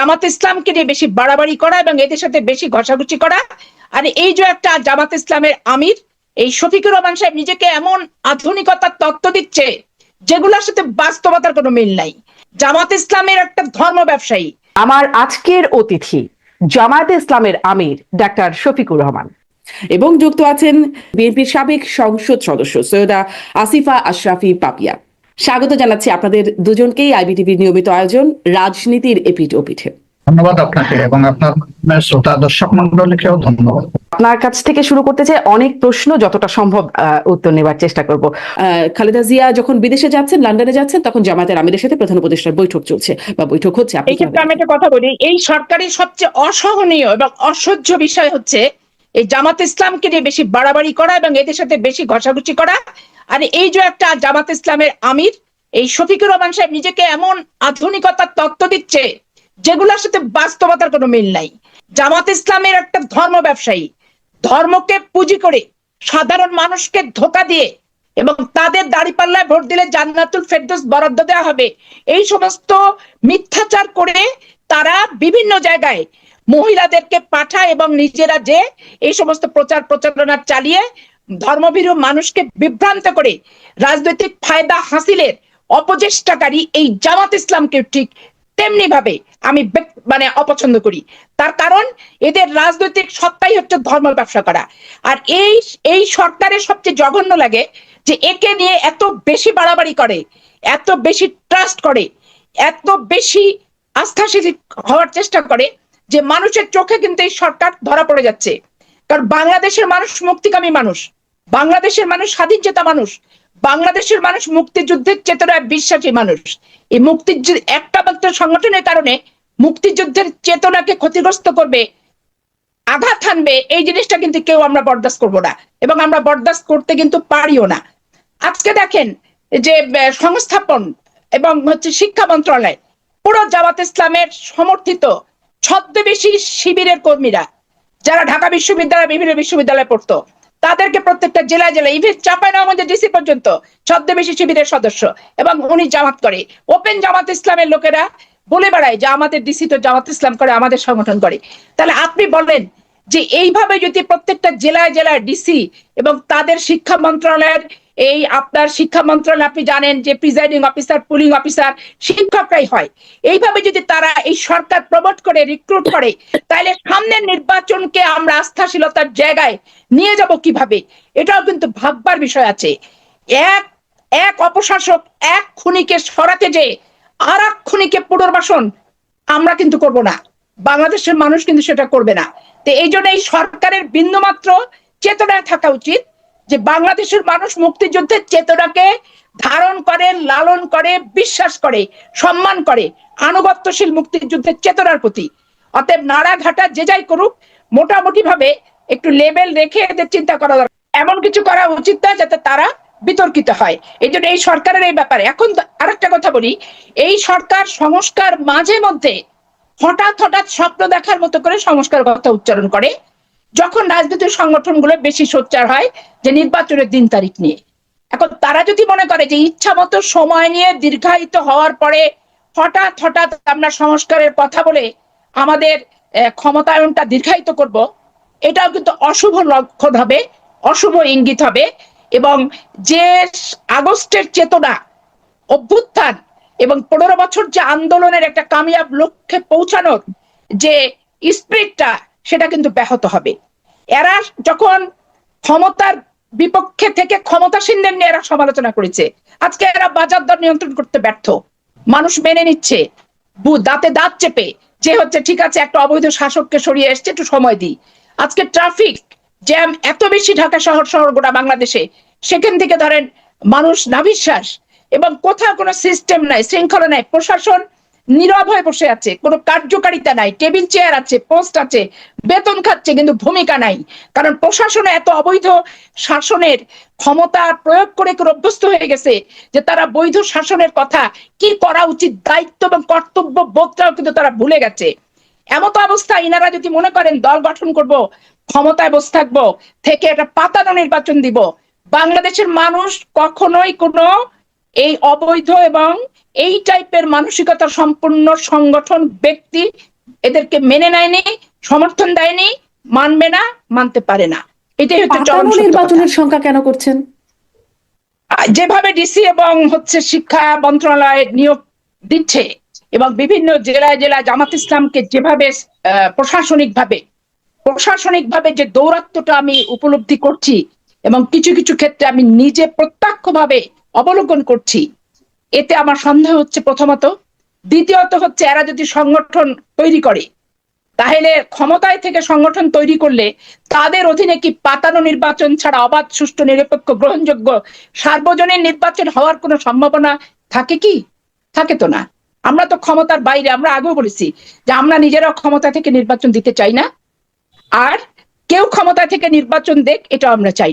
জামাত ইসলামকে নিয়ে বেশি বাড়াবাড়ি করা এবং এদের সাথে বেশি ঘষাঘষি করা। আর এই যে একটা জামাত ইসলামের আমির, এই শফিকুর রহমান সাহেব নিজেকে এমন আধুনিকতার তত্ত্ব দিচ্ছে যেগুলোর সাথে বাস্তবতার কোনো মিল নাই। জামাত ইসলামের একটা ধর্ম ব্যবসায়ী। আমার আজকের অতিথি জামায়াতে ইসলামের আমির, ডাক্তার শফিকুর রহমান। এবং যুক্ত আছেন বিএনপির সাবেক সংসদ সদস্য সৈয়দা আসিফা আশরাফি পাপিয়া। স্বাগত জানাচ্ছি আপনাদের দুজনকেই আইবিটিভির নিয়মিত আয়োজন রাজনীতির এপিঠ ওপিঠে। ধন্যবাদ আপনাকে এবং আপনার শ্রোতা দর্শক মন্ডলীকেও ধন্যবাদ। আপনার কাছ থেকে শুরু করতে চাই অনেক প্রশ্ন যতটা সম্ভব আহ, উত্তর নেবার চেষ্টা করব। আহ, খালেদা জিয়া যখন বিদেশে যাচ্ছেন লন্ডনে যাচ্ছেন তখন জামায়াতের আমিরের সাথে প্রধান উপদেষ্টার বৈঠক চলছে বা বৈঠক হচ্ছে আপনি এই ক্ষেত্রে আমি একটা কথা বলি এই সরকারের সবচেয়ে অসহনীয় এবং অসহ্য বিষয় হচ্ছে এই জামাত ইসলামকে নিয়ে বেশি বাড়াবাড়ি করা এবং এদের সাথে বেশি ঘষাঘষি করা আর এই যে একটা জামাত ইসলামের আমির, এই শফিকুর রহমান সাহেব নিজেকে এমন আধুনিকতার তত্ত্ব দিচ্ছে, যেগুলোর সাথে বাস্তবতার কোনো মিল নাই। জামাত ইসলামের একটা ধর্ম ব্যবসায়ী, ধর্মকে পুঁজি করে সাধারণ মানুষকে ধোকা দিয়ে এবং তাদের দাড়িপাল্লায় ভোট দিলে জান্নাতুল ফেরদৌস বরাদ্দ দেওয়া হবে, এই সমস্ত মিথ্যাচার করে তারা বিভিন্ন জায়গায় মহিলাদেরকে পাঠায় এবং নিজেরা যে এই সমস্ত প্রচার প্রচারণা চালিয়ে ধর্মভীরু মানুষকে বিভ্রান্ত করে রাজনৈতিক ফায়দা হাসিলের অপচেষ্টাকারী এই জামাত ইসলামকে ঠিক তেমনি ভাবে আমি মানে অপছন্দ করি। তার কারণ এদের রাজনৈতিক সত্তাই হচ্ছে ধর্ম ব্যবসা করা। আর এই এই সরকারের সবচেয়ে জঘন্য লাগে যে একে নিয়ে এত বেশি বাড়াবাড়ি করে, এত বেশি ট্রাস্ট করে, এত বেশি আস্থাশীল হওয়ার চেষ্টা করে যে মানুষের চোখে কিন্তু এই সরকার ধরা পড়ে যাচ্ছে। কারণ বাংলাদেশের মানুষ মুক্তিকামী মানুষ। বাংলাদেশের মানুষ স্বাধীন চেতা মানুষ। বাংলাদেশের মানুষ মুক্তিযুদ্ধের চেতনায় বিশ্বাসী মানুষ। এই মুক্তিযুদ্ধ একটা মাত্র সংগঠনের কারণে মুক্তিযুদ্ধের চেতনাকে ক্ষতিগ্রস্ত করবে, আঘাত হানবে, এই জিনিসটা কিন্তু কেউ আমরা বরদাস্ত করব না। এবং আমরা বরদাস্ত করতে কিন্তু পারিও না। আজকে দেখেন যে সংস্থাপন এবং হচ্ছে শিক্ষা মন্ত্রণালয়, পুরো জামাত ইসলামের সমর্থিত ছদ্মবেশী শিবিরের কর্মীরা যারা ঢাকা বিশ্ববিদ্যালয়, বিভিন্ন বিশ্ববিদ্যালয়ে পড়তো, তাদেরকে প্রত্যেকটা জেলায় জেলায় ইভেন চাপায় না আমাদের ডিসি পর্যন্ত ছদ্মবেশী শিবিরের সদস্য এবং উনি জামাত করে। ওপেন জামাত ইসলামের লোকেরা বলে বেড়ায় যে আমাদের ডিসি তো জামাত ইসলাম করে, আমাদের সংগঠন করে। তাহলে আপনি বলেন যে এইভাবে যদি প্রত্যেকটা জেলায় জেলায় ডিসি এবং তাদের শিক্ষা মন্ত্রণালয়ের এই আপনার শিক্ষা মন্ত্রণালয়, আপনি জানেন যে প্রিজাইডিং অফিসার পুলিং অফিসার শিক্ষকরাই হয়। এইভাবে যদি তারা এই সরকার প্রমোট করে রিক্রুট করে, তাহলে সামনের নির্বাচনকে আমরা আস্থাশীলতার জায়গায় নিয়ে যাব কীভাবে? এটাও কিন্তু ভাববার বিষয় আছে। এক এক অপশাসক, এক খুনিকে সরাতে যে আর এক খুনিকে পুনর্বাসন আমরা কিন্তু করব না। বাংলাদেশের মানুষ কিন্তু সেটা করবে না। তো এই জন্য এই সরকারের বিন্দুমাত্র চেতনায় থাকা উচিত। যে বাংলাদেশের মানুষ মুক্তিযুদ্ধের চেতনাকে ধারণ করে, লালন করে, বিশ্বাস করে, সম্মান করে, আনুগত্যশীল মুক্তিযুদ্ধের চেতনার প্রতি। অতএব নাড়াঘাটা যে যাই করুক মোটামুটি ভাবে একটু লেভেল রেখে এদের চিন্তা করা দরকার। এমন কিছু করা উচিত না যাতে তারা বিতর্কিত হয়। এই জন্য এই সরকারের এই ব্যাপারে। এখন আরেকটা কথা বলি। এই সরকার সংস্কার মাঝে মধ্যে হঠাৎ হঠাৎ স্বপ্ন দেখার মতো করে সংস্কার কথা উচ্চারণ করে। যখন রাজনৈতিক সংগঠনগুলো বেশি সোচ্চার হয় যে নির্বাচনের দিন তারিখ নিয়ে। এখন তারা যদি মনে করে যে ইচ্ছা মতো সময় নিয়ে দীর্ঘায়িত হওয়ার পরে হঠাৎ হঠাৎ আমরা সংস্কারের কথা বলে আমাদের ক্ষমতায়নটা দীর্ঘায়িত করব, এটাও কিন্তু অশুভ লক্ষণ হবে, অশুভ ইঙ্গিত হবে এবং যে আগস্টের চেতনা, অভ্যুত্থান এবং পনেরো বছর যে আন্দোলনের একটা কামিয়াব লক্ষ্যে পৌঁছানোর যে স্পিরিটটা সেটা কিন্তু ব্যাহত হবে। এরা যখন ক্ষমতার বিপক্ষে থেকে ক্ষমতাসীনদের নিয়ে এরা সমালোচনা করেছে, আজকে এরা বাজার দর নিয়ন্ত্রণ করতে ব্যর্থ। মানুষ মেনে নিচ্ছে দাঁতে দাঁত চেপে যে হচ্ছে, ঠিক আছে, একটা অবৈধ শাসককে সরিয়ে এসছে, একটু সময় দিই। আজকে ট্রাফিক জ্যাম এত বেশি ঢাকা শহর শহর গোটা বাংলাদেশে, সেখান থেকে ধরেন মানুষ নাভিশ্বাস এবং কোথাও কোনো সিস্টেম নাই, শৃঙ্খলা নাই, প্রশাসন নীরব হয়ে বসে আছে। কোনো কার্যকারিতা নাই। টেবিল চেয়ার আছে, পোস্ট আছে, বেতন খাচ্ছে কিন্তু ভূমিকা নাই। কারণ প্রশাসনে এত অবৈধ শাসনের ক্ষমতা প্রয়োগ করে অভ্যস্ত হয়ে গেছে যে তারা বৈধ শাসনের কথা কি করা উচিত, দায়িত্ব এবং কর্তব্য বোধটাও কিন্তু তারা ভুলে গেছে। এমত অবস্থা ইনারা যদি মনে করেন, দল গঠন করব, ক্ষমতায় বসে থাকব, থেকে একটা পাতানো নির্বাচন দিব। বাংলাদেশের মানুষ কখনোই কোনো এই অবৈধ এবং এই টাইপের মানসিকতা সম্পন্ন সংগঠন ব্যক্তি এদেরকে মেনে নেয়নি সমর্থন দেয়নি মানবে না মানতে পারে না এটাই হচ্ছে। নির্বাচনের সংখ্যা কেন করছেন যেভাবে ডিসি এবং হচ্ছে শিক্ষা মন্ত্রণালয় নিয়োগ দিচ্ছে এবং বিভিন্ন জেলায় জেলায় জামাত ইসলামকে যেভাবে প্রশাসনিক ভাবে প্রশাসনিক ভাবে যে দৌরাত্মটা আমি উপলব্ধি করছি এবং কিছু কিছু ক্ষেত্রে আমি নিজে প্রত্যক্ষভাবে অবলোকন করছি এতে আমার সন্দেহ হচ্ছে প্রথমত। দ্বিতীয়ত হচ্ছে এরা যদি সংগঠন তৈরি করে, তাহলে ক্ষমতায় থেকে সংগঠন তৈরি করলে তাদের অধীনে কি পাতানো নির্বাচন ছাড়া অবাধ, সুষ্ঠু, নিরপেক্ষ, গ্রহণযোগ্য, সার্বজনীন নির্বাচন হওয়ার কোনো সম্ভাবনা থাকে কি? থাকে তো না। আমরা তো ক্ষমতার বাইরে, আমরা আগেও বলেছি যে আমরা নিজেরাও ক্ষমতা থেকে নির্বাচন দিতে চাই না। আর কেউ ক্ষমতা থেকে নির্বাচন দেখ এটা আমরা চাই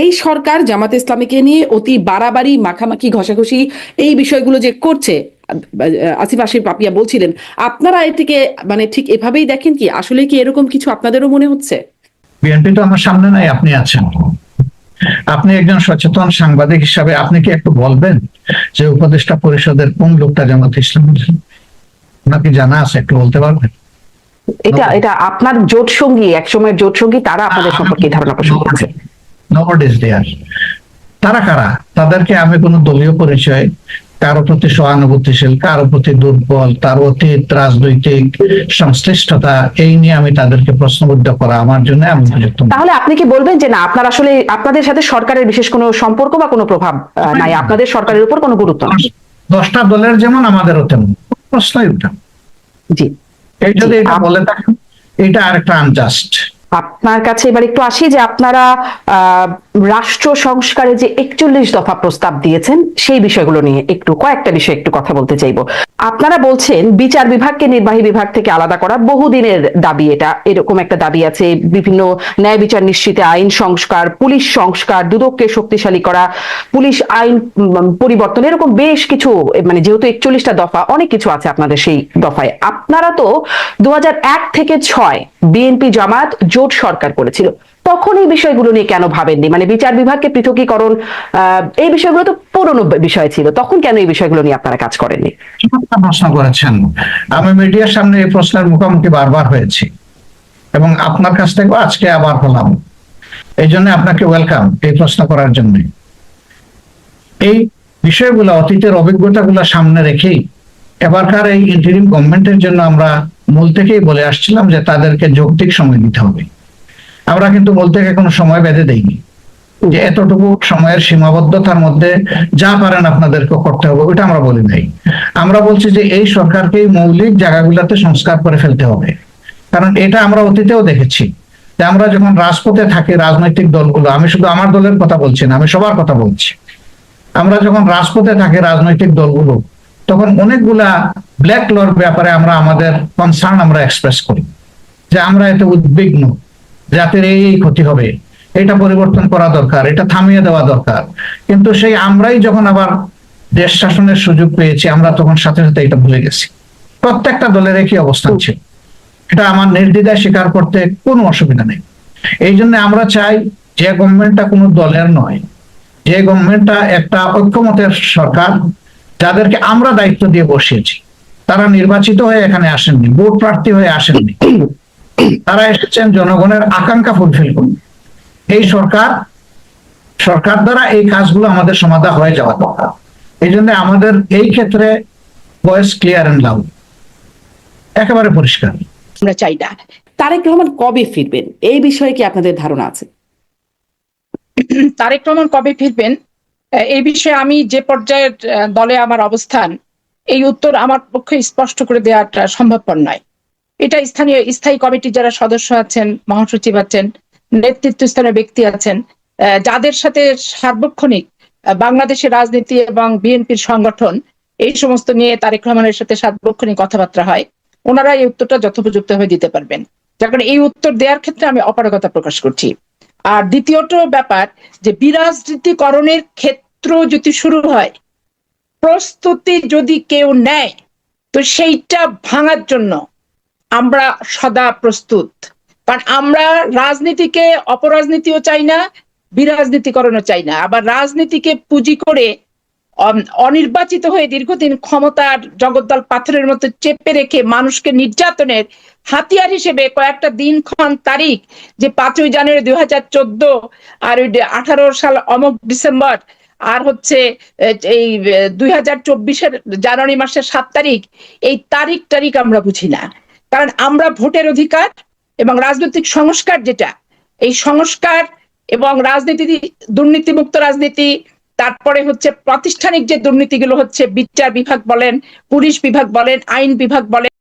এই সরকার জামাত ইসলামীকে নিয়ে অতি বাড়াবাড়ি মাখামাখি ঘষাঘষি এই বিষয়গুলো যে করছে আসিফ আসিফ পাপিয়া বলছিলেন আপনারা এটিকে মানে ঠিক এভাবেই দেখেন কি? আসলে কি এরকম কিছু আপনাদেরও মনে হচ্ছে? বিএনপি তো আমার সামনে নাই আপনি আছেন। আপনি একজন সচেতন সাংবাদিক হিসাবে আপনি কি একটু বলবেন যে উপদেষ্টা পরিষদের কোন লোকটা জামাত ইসলাম? নাকি জানা আছে একটু বলতে পারবেন? এটা এটা আপনার জোট সঙ্গী একসময়ের জোট সঙ্গী তারা আপনাদের সম্পর্কে ধারণা পোষণ করছে নোবডি ইজ দেয়ার তারা কারা? তাদেরকে আমি কোনো দলীয় পরিচয় কারও প্রতি সহানুভূতিশীল কারও প্রতি দুর্বল তার অতীত রাজনৈতিক সংশ্লিষ্টতা এই নিয়ে আমি তাদেরকে প্রশ্নবদ্ধ করা আমার জন্য আমি উপযুক্ত তাহলে আপনি কি বলবেন যে না আপনার আসলে আপনাদের সাথে সরকারের বিশেষ কোনো সম্পর্ক বা কোনো প্রভাব নাই? আপনাদের সরকারের উপর কোনো গুরুত্ব নেই? দশটা দলের যেমন আমাদেরও তেমন। প্রশ্নই উঠে। জি। এই যদি এটা বলে থাকেন এটা আরেকটা আনজাস্ট আপনার কাছে এবার একটু আসি যে আপনারা রাষ্ট্র সংস্কারে যে একচল্লিশ দফা প্রস্তাব দিয়েছেন, সেই বিষয়গুলো নিয়ে একটু, কয়েকটা বিষয় একটু কথা বলতে চাইব। আপনারা বলছেন বিচার বিভাগকে নির্বাহী বিভাগ থেকে আলাদা করা, বহুদিনের দাবি এটা, এরকম একটা দাবি আছে, বিভিন্ন ন্যায় বিচার নিশ্চিতে আইন সংস্কার, পুলিশ সংস্কার, দুদককে শক্তিশালী করা, পুলিশ আইন পরিবর্তন, এরকম বেশ কিছু মানে যেহেতু একচল্লিশটা দফা, অনেক কিছু আছে আপনাদের সেই দফায়। আপনারা তো দু হাজার এক থেকে ছয় বিএনপি জামাত জোট সরকার করেছিল। তখন এই বিষয়গুলো নিয়ে কেন ভাবেননি? মানে বিচার বিভাগকে পৃথকীকরণ এই বিষয়গুলো তো পুরনো বিষয় ছিল। তখন কেন এই বিষয়গুলো নিয়ে আপনারা কাজ করেননি? প্রশ্ন করেছেন। আমি মিডিয়ার সামনে এই প্রশ্নের মুখোমুখি বারবার হয়েছি। এবং আপনার কাছ থেকেও আজকে আবার হলাম। এই জন্য আপনাকে ওয়েলকাম এই প্রশ্ন করার জন্য। এই বিষয়গুলো, অতীতের অভিজ্ঞতাগুলো সামনে রেখেই এবারকার এই ইন্টারিম গভর্নমেন্টের জন্য আমরা মূল থেকেই বলে আসছিলাম যে তাদেরকে যৌক্তিক সময় দিতে হবে। আমরা কিন্তু মূল থেকে কোনো সময় বেঁধে দেইনি। যে এতটুকু সময়ের সীমাবদ্ধতার মধ্যে যা পারেন আপনাদেরকে করতে হবে ওটা আমরা বলি নাই। আমরা বলছি যে এই সরকারকে এই মৌলিক জায়গাগুলোতে সংস্কার করে ফেলতে হবে। কারণ এটা আমরা অতীতেও দেখেছি যে আমরা যখন রাজপথে থাকি, রাজনৈতিক দলগুলো, আমি শুধু আমার দলের কথা বলছি না, আমি সবার কথা বলছি। আমরা যখন রাজপথে থাকি, রাজনৈতিক দলগুলো তখন অনেকগুলা ব্ল্যাক লর ব্যাপারে আমরা, আমাদের কনসার্ন আমরা এক্সপ্রেস করি। যে আমরা এতে উদ্বিগ্ন জাতির এই এই ক্ষতি হবে, এটা পরিবর্তন করা দরকার, এটা থামিয়ে দেওয়া দরকার। কিন্তু সেই আমরাই যখন আবার দেশ শাসনের সুযোগ পেয়েছি, আমরা তখন সাথে সাথে এটা ভুলে গেছি। প্রত্যেকটা দলের একই অবস্থান ছিল। এটা আমার নির্দ্বিধায় স্বীকার করতে কোনো অসুবিধা নেই। এই জন্য আমরা চাই যে গভর্নমেন্টটা কোনো দলের নয়, যে গভর্নমেন্টটা একটা ঐক্যমতের সরকার যাদেরকে আমরা দায়িত্ব দিয়ে বসিয়েছি তারা নির্বাচিত হয়ে এখানে আসেননি ভোট প্রার্থী হয়ে আসেননি। তারা এসেছেন জনগণের আকাঙ্ক্ষা ফুলফিল করুন এই সরকার সরকার দ্বারা এই কাজগুলো আমাদের সমাধা হয়ে যাওয়া দরকার। এই জন্য আমাদের এই ক্ষেত্রে ভয়েস ক্লিয়ার এন্ড লাউড একেবারে পরিষ্কার। আমরা চাই না। তারেক রহমান কবে ফিরবেন? এই বিষয়ে কি আপনাদের ধারণা আছে? তারেক রহমান কবে ফিরবেন? এই বিষয়ে আমি যে পর্যায়ের দলে আমার অবস্থান, এই উত্তর আমার পক্ষে স্পষ্ট করে দেওয়াটা সম্ভবপর নয়। এটা স্থানীয় স্থায়ী কমিটির যারা সদস্য আছেন, মহাসচিব আছেন, নেতৃত্বস্থানীয় ব্যক্তি আছেন যাদের সাথে সার্বক্ষণিক বাংলাদেশের রাজনীতি এবং বিএনপির সংগঠন, এই সমস্ত নিয়ে তারেক রহমানের সাথে সার্বক্ষণিক কথাবার্তা হয়, ওনারা এই উত্তরটা যথোপযুক্তভাবে দিতে পারবেন। যার কারণে এই উত্তর দেওয়ার ক্ষেত্রে আমি অপারগতা প্রকাশ করছি। আর দ্বিতীয়ত ব্যাপার, যে বিরাজনীতিকরণের ক্ষেত্র যদি শুরু হয়, প্রস্তুতি যদি কেউ নেয়, তো সেইটা ভাঙার জন্য আমরা সদা প্রস্তুত। কারণ আমরা রাজনীতিকে অপরাজনীতিও চাই না, বিরাজনীতিকরণও চাই না। আবার রাজনীতিকে পুঁজি করে অন- অনির্বাচিত হয়ে দীর্ঘদিন ক্ষমতার জগদ্দল পাথরের মতো চেপে রেখে মানুষকে নির্যাতনের হাতিয়ার হিসেবে কয়েকটা দিনক্ষণ তারিখ, যে পাঁচই জানুয়ারি দুই হাজার চোদ্দ আর ওই আঠারো সাল অমক ডিসেম্বর আর হচ্ছে এই দুই হাজার চব্বিশের জানুয়ারি মাসের সাত তারিখ, এই তারিখ তারিখ আমরা বুঝি না। কারণ আমরা ভোটের অধিকার এবং রাজনৈতিক সংস্কার যেটা, এই সংস্কার এবং রাজনীতি, দুর্নীতিমুক্ত রাজনীতি, তারপরে হচ্ছে প্রাতিষ্ঠানিক যে দুর্নীতিগুলো হচ্ছে বিচার বিভাগ বলেন, পুলিশ বিভাগ বলেন, আইন বিভাগ বলেন